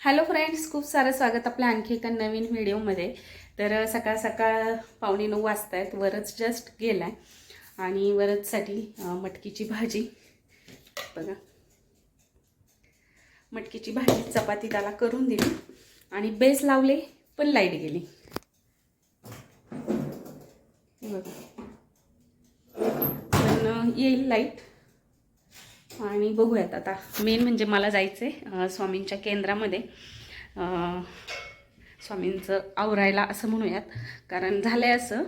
Hello friends खूप सारं स्वागत आपल्या आणखी एका नवीन व्हिडिओमध्ये. तर सकाळ सकाळ पावणे नऊ वाजता आहेत वरच जस्ट गेला आहे आणि वरचसाठी मटकीची भाजी. बघा. मटकीची भाजी चपाती त्याला करून दिली. आणि बेस लावले पण लाइट गेली. बघा. पण येईल लाइट. आणि बघूयात आता. मेन म्हणजे मला जायचं आहे स्वामींच्या केंद्रामध्ये. स्वामींचं आवरायला असं म्हणूयात. कारण झालं आहे असं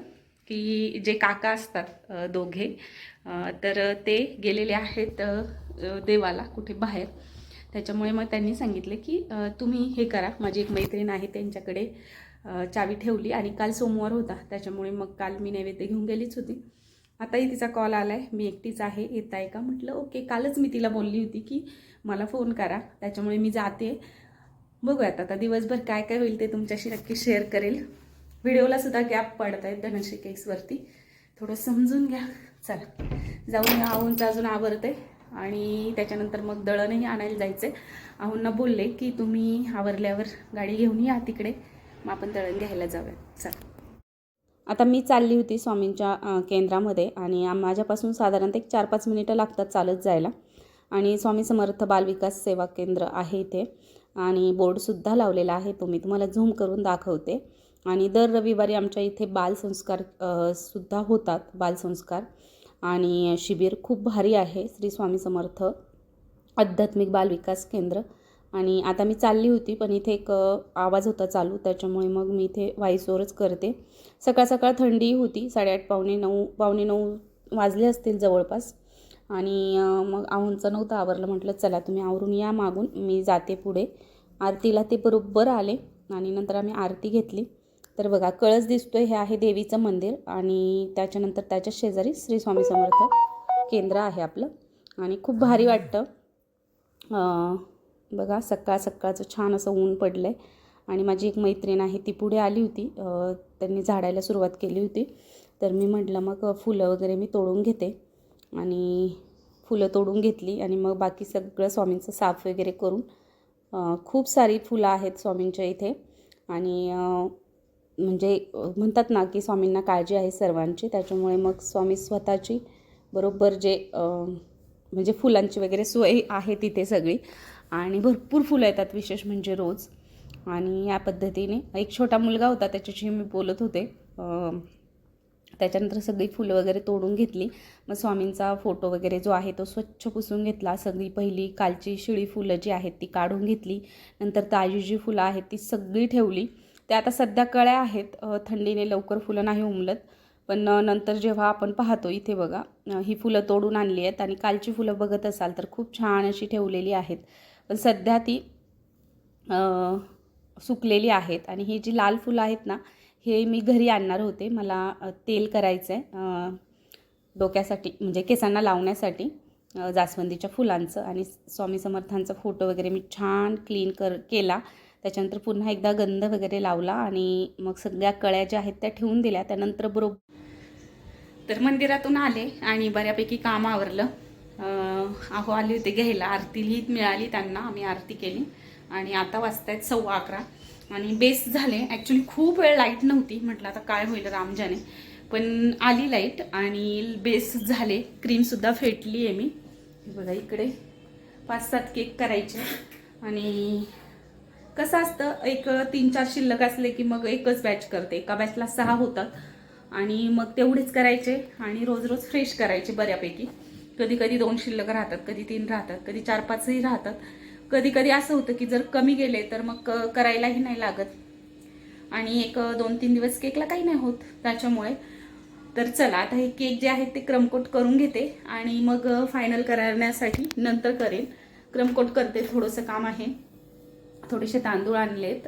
की जे काका असतात दोघे तर ते गेलेले आहेत देवाला कुठे बाहेर. त्याच्यामुळे मग त्यांनी सांगितलं की तुम्ही हे करा. माझी एक मैत्रीण आहे त्यांच्याकडे चावी ठेवली आणि काल सोमवार होता. त्याच्यामुळे मग काल मी नैवेद्य घेऊन गेलीच होती. आताही तिचा कॉल आला आहे मी एकटीच आहे. येत आहे का? म्हटलं ओके. कालच मी तिला बोलली होती की मला फोन करा. त्याच्यामुळे मी जाते. बघूयात आता. दिवसभर काय काय होईल ते तुमच्याशी नक्की शेअर करेल. व्हिडिओला सुद्धा गॅप पडत आहेत धनश्री केक्सवरती थोडं समजून घ्या. चला. जाऊन या. अजून आवरते आणि त्याच्यानंतर मग दळणही आणायला जायचं आहे आहूंना बोलले की तुम्ही आवरल्यावर गाडी घेऊन या तिकडे. मग आपण दळण घ्यायला जाऊया चला. आता मी चालली होती स्वामींच्या केंद्रामध्ये आणि माझ्यापासून साधारणतः एक चार पाच मिनिटं लागतात चालत जायला. आणि स्वामी समर्थ बालविकास सेवा केंद्र आहे इथे. आणि बोर्डसुद्धा लावलेला आहे. तो मी तुम्हाला झूम करून दाखवते. आणि दर रविवारी आमच्या इथे बालसंस्कार सुद्धा होतात बालसंस्कार आणि शिबिर खूप भारी आहे. श्री स्वामी समर्थ आध्यात्मिक बालविकास केंद्र. आणि आता मी चालली होती पण इथे एक आवाज होता चालू त्याच्यामुळे मग मी इथे व्हाईसवरच करते. सकाळ सकाळ थंडी होती साडेआठ पावणे नऊ पावणे नऊ वाजले असतील जवळपास. आणि मग आहूंचं नव्हतं आवरलं म्हटलं चला तुम्ही आवरून या मागून मी जाते पुढे. आरतीला ते बरोबर आले आणि नंतर आम्ही आरती घेतली. तर बघा कळस दिसतोय हे आहे देवीचं मंदिर आणि त्याच्यानंतर त्याच्या शेजारी श्री स्वामी समर्थ केंद्र आहे आपलं. आणि खूप भारी वाटतं. बघा सकाळ सकाळचं छान असं ऊन पडलं आहे आणि माझी एक मैत्रीण आहे ती पुढे आली होती. त्यांनी झाडायला सुरुवात केली होती. तर मी म्हटलं मग फुलं वगैरे मी तोडून घेते. आणि फुलं तोडून घेतली आणि मग बाकी सगळं स्वामींचं साफ वगैरे करून खूप सारी फुलं आहेत स्वामींच्या इथे. आणि म्हणजे म्हणतात ना की स्वामींना काळजी आहे सर्वांची. त्याच्यामुळे मग स्वामी स्वतःची बरोबर जे म्हणजे फुलांची वगैरे सोय आहे तिथे सगळी. आणि भरपूर फुलं येतात विशेष म्हणजे रोज. आणि या पद्धतीने एक छोटा मुलगा होता त्याच्याशी मी बोलत होते. त्याच्यानंतर सगळी फुलं वगैरे तोडून घेतली. मग स्वामींचा फोटो वगैरे जो आहे तो स्वच्छ पुसून घेतला. सगळी पहिली कालची शिळी फुलं जी आहेत ती काढून घेतली. नंतर ताजी जी फुलं आहेत ती सगळी ठेवली. त्या आता सध्या कळ्या आहेत. थंडीने लवकर फुलं नाही उमलत. पण नंतर जेव्हा आपण पाहतो इथे बघा ही फुलं तोडून आणली आहेत. आणि कालची फुलं बघत असाल तर खूप छान अशी ठेवलेली आहेत. पण सध्या ती सुकलेली आहेत. आणि ही जी लाल फुलं आहेत ना हे मी घरी आणणार होते. मला तेल करायचं आहे डोक्यासाठी म्हणजे केसांना लावण्यासाठी जास्वंदीच्या फुलांचं. आणि स्वामी समर्थांचा फोटो वगैरे मी छान क्लीन कर केला. त्याच्यानंतर पुन्हा एकदा गंध वगैरे लावला. आणि मग सगळ्या कळ्या ज्या आहेत त्या ठेवून दिल्या. त्यानंतर बरोबर तर मंदिरातून आले आणि बऱ्यापैकी काम आवरलं. अहो आले होते घ्यायला. आरती लिहित मिळाली त्यांना. आम्ही आरती केली. आणि आता वाजतायत सव्वा अकरा. आणि बेस झाले. ॲक्च्युली खूप वेळ लाइट नव्हती. म्हटलं आता काय होईल रामजाने. पण आली लाइट आणि बेस झाले. क्रीमसुद्धा फेटली आहे मी. बघा इकडे पाच सात केक करायचे. आणि कसं असतं एक तीन चार शिल्लक असले की मग एकच बॅच करते. एका बॅचला सहा होतात. आणि मग तेवढेच करायचे. आणि रोज रोज फ्रेश करायचे बऱ्यापैकी. कधी कधी दोन शिल्लक राहतात कधी तीन राहतात कधी चार पाचही राहतात. कधी कधी असं होतं की जर कमी गेले तर मग क- करायलाही नाही लागत. आणि एक दोन तीन दिवस केकला काही नाही होत त्याच्यामुळे. तर चला आता हे केक जे आहेत ते क्रमकोट करून घेते आणि मग फायनल करण्यासाठी नंतर करेन. क्रमकोट करते थोडंसं काम आहे. थोडेसे तांदूळ आणलेत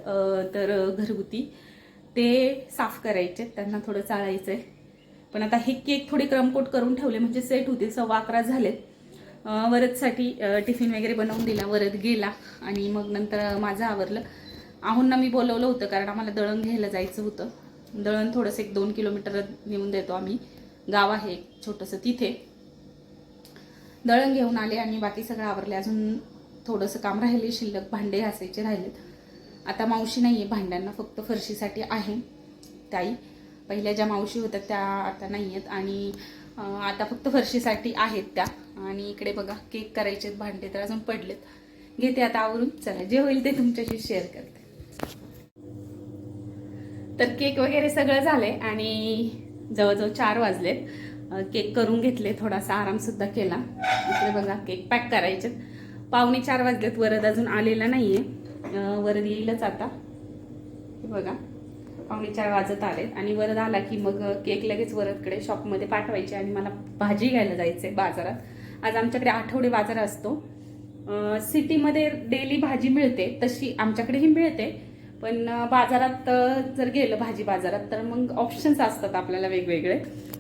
तर घरगुती. ते साफ करायचे त्यांना थोडं चाळायचं आहे पण आता हे केक थोडे क्रमकोट करून ठेवले म्हणजे सेट होतील सव्वा अकरा झालेत. वरदसाठी टिफिन वगैरे बनवून दिला वरद गेला आणि मग नंतर माझं आवरलं. आहूंना मी बोलवलं होतं कारण आम्हाला दळण घ्यायला जायचं होतं. दळण थोडंसं एक दोन किलोमीटर नेऊन देतो आम्ही. गाव आहे एक छोटंसं तिथे. दळण घेऊन आले आणि बाकी सगळं आवरले. अजून थोडंसं काम राहिले शिल्लक भांडे घासायचे राहिलेत. आता मावशी नाही आहे भांड्यांना फक्त फरशीसाठी आहे ताई. पहिल्या ज्या मावशी होत्या त्या आता नाही आहेत आणि आता फक्त फरशीसाठी आहेत त्या. आणि इकडे बघा केक करायचे भांडे तर अजून पडलेत. घेते आता आवरून. चला जे होईल ते तुमच्याशी शेअर करते. तर केक वगैरे सगळं झालंय आणि जवळजवळ चार वाजलेत. केक करून घेतले थोडासा आराम सुद्धा केला. इकडे बघा केक पॅक करायचे पावणे चार वाजलेत वरद अजून आलेला नाहीये. आहे वरद येईलच आता. हे बघा. पावणे चार वाजत आलेत आणि वरद आला की मग केक लगेच वरदकडे शॉपमध्ये पाठवायचे आणि मला भाजी घ्यायला जायचंय बाजारात. आज आमच्याकडे आठवडे बाजार असतो. सिटीमध्ये डेली भाजी मिळते तशी आमच्याकडेही मिळते. पण बाजारात जर गेलं भाजी बाजारात तर मग ऑप्शन्स असतात आपल्याला वेगवेगळे.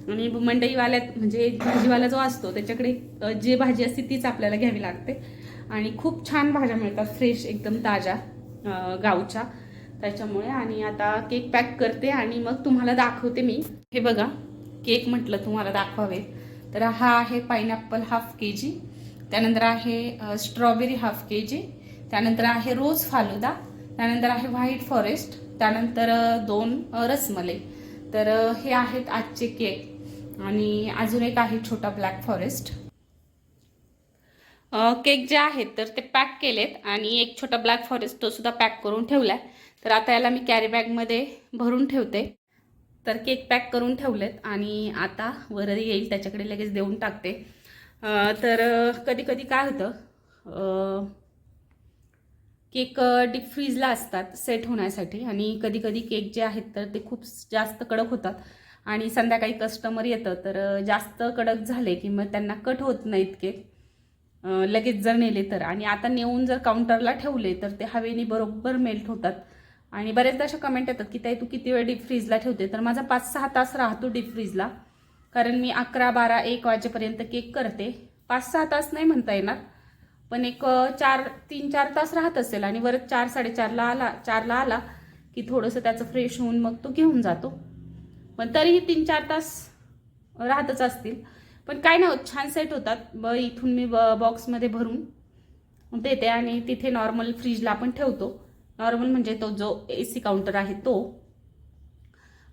आणि मंडईवाल्यात म्हणजे भाजीवाला जो असतो त्याच्याकडे जे भाजी असते तीच आपल्याला घ्यावी लागते. आणि खूप छान भाज्या मिळतात फ्रेश एकदम ताज्या गावच्या. त्याच्यामुळे आणि आता केक पॅक करते आणि मग तुम्हाला दाखवते मी. हे बघा केक म्हटलं तुम्हाला दाखवावे. तर हा आहे पायनॅपल हाफ के जी त्यानंतर आहे स्ट्रॉबेरी हाफ के जी त्यानंतर आहे रोज फालुदा त्यानंतर आहे व्हाईट फॉरेस्ट त्यानंतर दोन रसमले रसमलाई. तर हे आहेत आजचे केक आणि अजून एक आहे छोटा ब्लॅक फॉरेस्ट केक जे आहेत तर ते पॅक केलेत आणि एक छोटा ब्लॅक फॉरेस्ट तो सुद्धा पॅक करून ठेवलाय. तर आता याला मी कॅरी बॅगमध्ये भरून ठेवते. तर केक पॅक करून ठेवलेत आणि आता वरही येईल त्याच्याकडे लगेच देऊन टाकते. तर कधी कधी काय होतं केक डीप फ्रीजला असतात सेट होण्यासाठी. आणि कधी कधी केक जे आहेत तर ते खूप जास्त कडक होतात. आणि संध्याकाळी कस्टमर येतं तर जास्त कडक झाले की मग त्यांना कट होत नाहीत केक लगेच जर नेले तर. आणि आता नेऊन जर काउंटरला ठेवले तर ते हवेने बरोबर मेल्ट होतात. आणि बऱ्याचदा अशा कमेंट येतात की ताई तू किती वेळ डीप फ्रीजला ठेवते? तर माझा पाच सहा तास राहतो डीप फ्रीजला कारण मी अकरा बारा एक वाजेपर्यंत केक करते. पाच सहा तास नाही म्हणता येणार. पण एक चार तीन चार तास राहत असेल आणि वरच चार साडेचारला आला चारला आला की थोडंसं त्याचं फ्रेश होऊन मग तो घेऊन जातो. पण तरीही तीन चार तास राहतच असतील. पण काय ना होत छान सेट होतात. ब इथून मी ब बॉक्समध्ये भरून देते आणि तिथे नॉर्मल फ्रीजला आपण ठेवतो. नॉर्मल म्हणजे तो जो ए सी काउंटर आहे तो.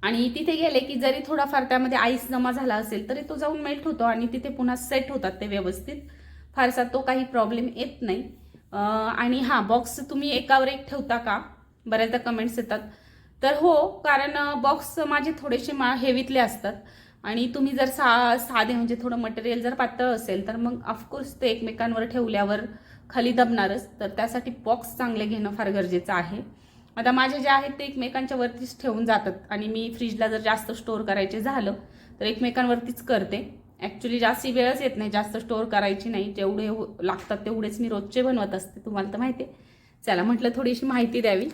आणि तिथे गेले की जरी थोडाफार त्यामध्ये आईस जमा झाला असेल तरी तो जाऊन मेल्ट होतो आणि तिथे पुन्हा सेट होतात ते व्यवस्थित. फारसा तो काही प्रॉब्लेम येत नाही. आणि हां बॉक्स तुम्ही एकावर एक ठेवता का? बऱ्याचदा कमेंट्स येतात. तर हो कारण बॉक्स माझे थोडेसे मा हेवीतले असतात. आणि तुम्ही जर सा साधे म्हणजे थोडं मटेरियल जर पातळ असेल तर मग ऑफकोर्स ते एकमेकांवर ठेवल्यावर खाली दबणारच तर त्यासाठी बॉक्स चांगले घेणं फार गरजेचं आहे. आता माझे जे आहेत ते एकमेकांच्या वरतीच ठेवून जातात आणि मी फ्रीजला जर जास्त स्टोअर करायचे झालं तर एकमेकांवरतीच करते. ॲक्च्युली जास्त वेळच येत नाही जास्त स्टोअर करायची नाही. जेवढे हो- लागतात तेवढेच मी रोजचे बनवत असते तुम्हाला तर माहिती आहे. चला म्हटलं थोडीशी माहिती द्यावी.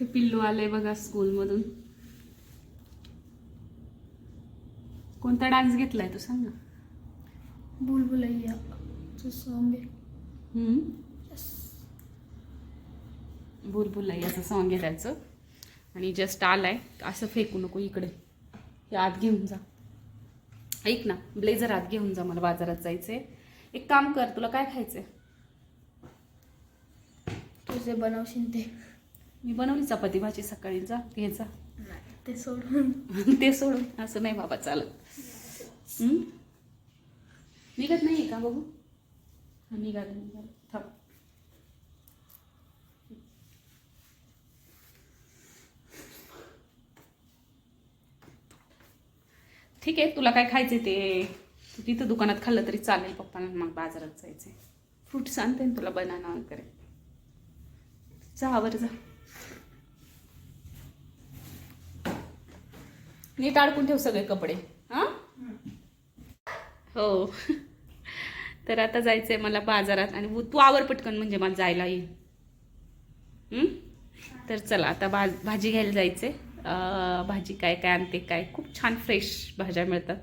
हे पिल्लू आलंय बघा स्कूलमधून कोणता डान्स घेतलाय तू सांग ना. बुलबुलैया. सॉन्ग आहे हम्म. बुलबुलैयाचं सॉन्ग आहे त्याचं. आणि जस्ट आलाय. असं फेकू नको इकडे. हे आत घेऊन जा. ऐक ना ब्लेझर आत घेऊन जा मला बाजारात जायचंय. एक काम कर तुला काय खायचंय? तुझे बनवशील ते. मी बनवली चपाती भाजी सकाळी. जा घे जा. ते सोडून. ते सोडून. असं नाही बाबा चालत? निघत नाही का बघू? निघालं निघालं थांब. ठीक आहे तुला काय खायचे ते? तू तिथं दुकानात खाल्लं तरी चालेल पप्पांना मग बाजारात जायचंय. फ्रुट्स आणते ना तुला बनाना वगैरे. जा बरं जा. नीट अडकून ठेव सगळे कपडे हा? हो. तर आता जायचं आहे मला बाजारात आणि तू आवर पटकन म्हणजे मला जायला येईल तर चला आता भा भाजी घ्यायला जायचं भाजी काय काय आणते काय. खूप छान फ्रेश भाज्या मिळतात.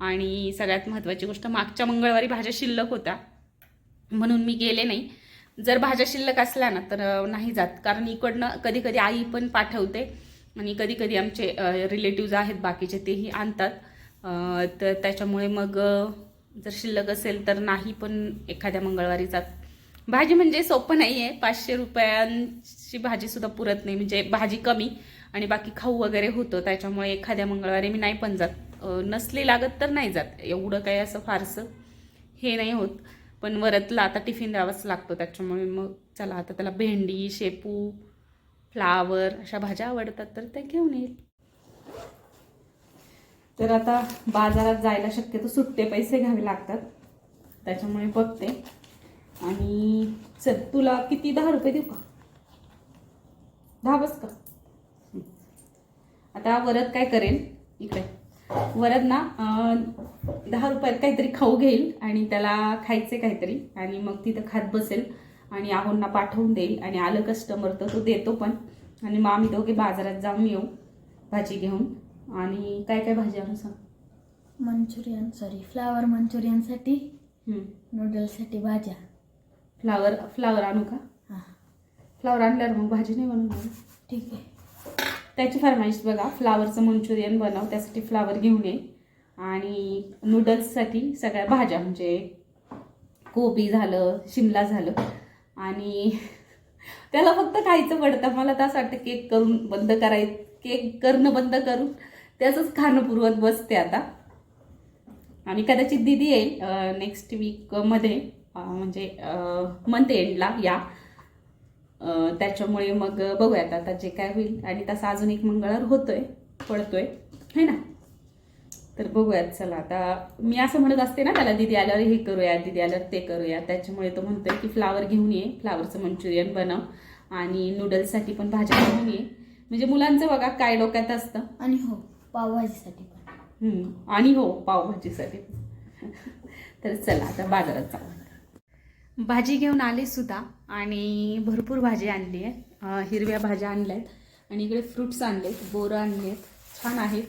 आणि सगळ्यात महत्त्वाची गोष्ट मागच्या मंगळवारी भाज्या शिल्लक होत्या. म्हणून मी गेले नाही. जर भाज्या शिल्लक असल्या ना तर नाही जात. कारण इकडनं कधी कधी आई पण पाठवते. आणि कधी कधी आमचे रिलेटिव्ज आहेत बाकीचे तेही आणतात. तर त्याच्यामुळे मग जर शिल्लक असेल तर नाही पण एखाद्या मंगळवारी जात. भाजी म्हणजे सोपं नाही आहे पाचशे रुपयांची भाजीसुद्धा पुरत नाही. म्हणजे भाजी कमी आणि बाकी खाऊ वगैरे होतं. त्याच्यामुळे एखाद्या मंगळवारी मी नाही पण जात. नसली लागत तर नाही जात. एवढं काही असं फारसं हे नाही होत. पण वरतला आता टिफिन द्यावाच लागतो. त्याच्यामुळे मग चला आता त्याला भेंडी शेपू फ्लावर अशा भाज्या आवडतात तर त्या घेऊन येईल. तर आता बाजारात जायला शक्यतो सुट्टे पैसे घ्यावे लागतात. त्याच्यामुळे बघते. आणि चल तुला किती? दहा रुपये देऊ का? दहा बस का? आता वरद काय करेल? इकडे. वरद ना दहा रुपयात काहीतरी खाऊ घेईल आणि त्याला खायचे काहीतरी आणि मग तिथं खात बसेल आणि आहोंना पाठवून देईल आणि आलं कस्टमर तर तो देतो पण. आणि मग आम्ही दोघे बाजारात जाऊन येऊ भाजी घेऊन. आणि काय काय भाजी आणू सांग? मंचुरियन सॉरी फ्लावर मंचुरियनसाठी. नूडल्ससाठी भाज्या. फ्लावर फ्लावर आणू का? हां. फ्लावर आणल्यावर मग भाजी नाही बनवणार ठीक आहे. त्याची फरमाईश बघा फ्लावरचं मंचुरियन बनव त्यासाठी फ्लावर घेऊन ये. आणि नूडल्ससाठी सगळ्या भाज्या म्हणजे कोबी झालं शिमला झालं. आणि त्याला फक्त खायचं पडतं. मला तर असं वाटतं केक करून बंद कराय केक करणं बंद करून त्याचंच खाणं पुरवत बसते आता. आणि कदाचित दिदी येईल नेक्स्ट वीकमध्ये म्हणजे मंथ एंडला या. त्याच्यामुळे मग बघूयात आता जे काय होईल. आणि तसा अजून एक मंगळवार होतोय पडतोय है ना? तर बघूयात चला आता. मी असं म्हणत असते ना त्याला दिदी आल्यावर हे करूया दिदी आल्यावर ते करूया. त्याच्यामुळे तो म्हणतोय की फ्लावर घेऊन ये फ्लावरचं मंचुरियन बनव. आणि नूडल्ससाठी पण भाज्या घेऊन ये. म्हणजे मुलांचं बघा काय डोक्यात असतं. आणि हो. पावभाजीसाठी पण. आणि हो पावभाजीसाठी. तर चला आता बाजारात जाऊ. भाजी घेऊन आले सुद्धा आणि भरपूर भाजी आणली आहे. हिरव्या भाज्या आणल्या आहेत आणि इकडे फ्रुट्स आणलेत बोरं आणलेत. आहेत छान आहेत.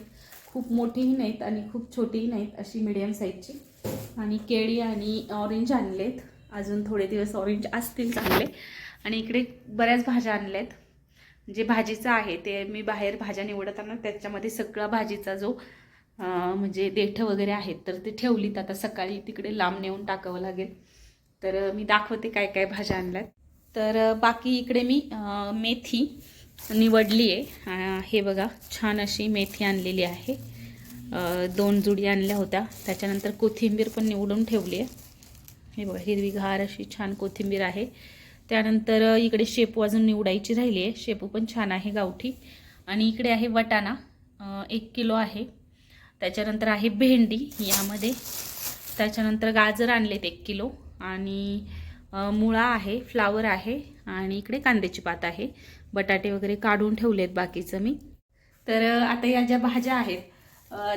खूप मोठीही नाहीत आणि खूप छोटीही नाहीत अशी मिडियम साईजची आणि केळी आणि ऑरेंज आणलेत. अजून थोडे दिवस ऑरेंज असतील चांगले. आणि इकडे बऱ्याच भाज्या आणल्यात. जे भाजीचं आहे ते मी बाहेर भाज्या निवडताना त्याच्यामध्ये सगळा भाजीचा जो म्हणजे देठं वगैरे आहेत तर ते ठेवलीत. आता सकाळी तिकडे लांब नेऊन टाकावं लागेल. तर मी दाखवते काय काय भाज्या आणल्यात. तर बाकी इकडे मी मेथी निवडली आहे. हे बघा छान अशी मेथी आणलेली आहे. दोन जुडी आणल्या होत्या. त्याच्यानंतर कोथिंबीर पण निवडून ठेवली आहे. हे बघा हिरवीगार अशी छान कोथिंबीर आहे. त्यानंतर इकडे शेपू अजून निवडायची राहिली आहे. शेपू पण छान आहे गावठी. आणि इकडे आहे वटाणा एक किलो आहे. त्याच्यानंतर आहे भेंडी यामध्ये. त्याच्यानंतर गाजर आणलेत एक किलो. आणि मुळा आहे फ्लावर आहे आणि इकडे कांद्याची पात आहे. बटाटे वगैरे काढून ठेवलेत बाकीचं मी. तर आता या ज्या भाज्या आहेत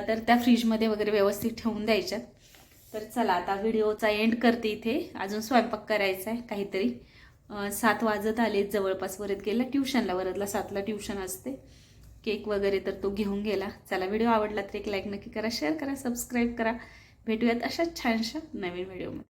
तर त्या फ्रीजमध्ये वगैरे व्यवस्थित ठेवून द्यायच्यात. तर चला आता व्हिडिओचा एंड करते इथे. अजून स्वयंपाक करायचा आहे काहीतरी. सात वाजत आले जवळपास वरत गेला ट्युशनला वरदला सातला ट्युशन असते. केक वगैरे तर तो घेऊन गेला. चला व्हिडिओ आवडला तर एक लाईक नक्की करा शेअर करा सबस्क्राईब करा. भेटूयात अशाच छानशा नवीन व्हिडिओमध्ये.